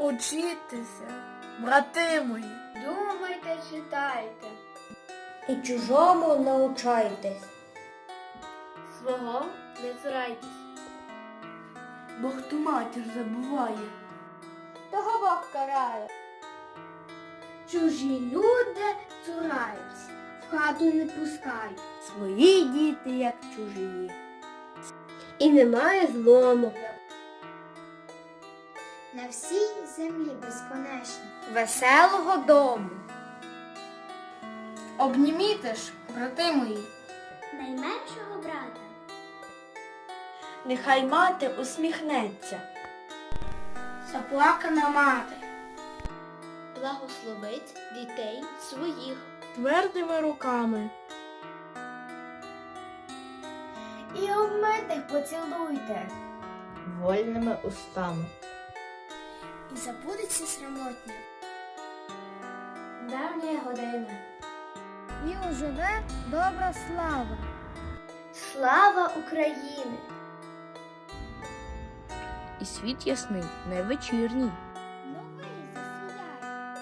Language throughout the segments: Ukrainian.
Учітеся, брати мої. Думайте, читайте. І чужому научайтесь. Свого не цурайтесь. Бог ту матір забуває. Того Бог карає. Чужі люди цураються, в хату не пускають. Свої діти, як чужі. І немає злому. На всій землі безконечні. Веселого дому. Обніміте ж, брати мої. Найменшого брата. Нехай мати усміхнеться. Заплакана мати. Благословить дітей своїх. Твердими руками. І обмитих поцілуйте. вольними устами. І забудеться срамотня. Давня година. І оживе добра слава. Слава України! І світ ясний, не вечірній. Новий засіяє.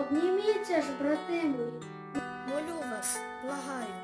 Обніміться ж, брати мої. Молю вас, благаю.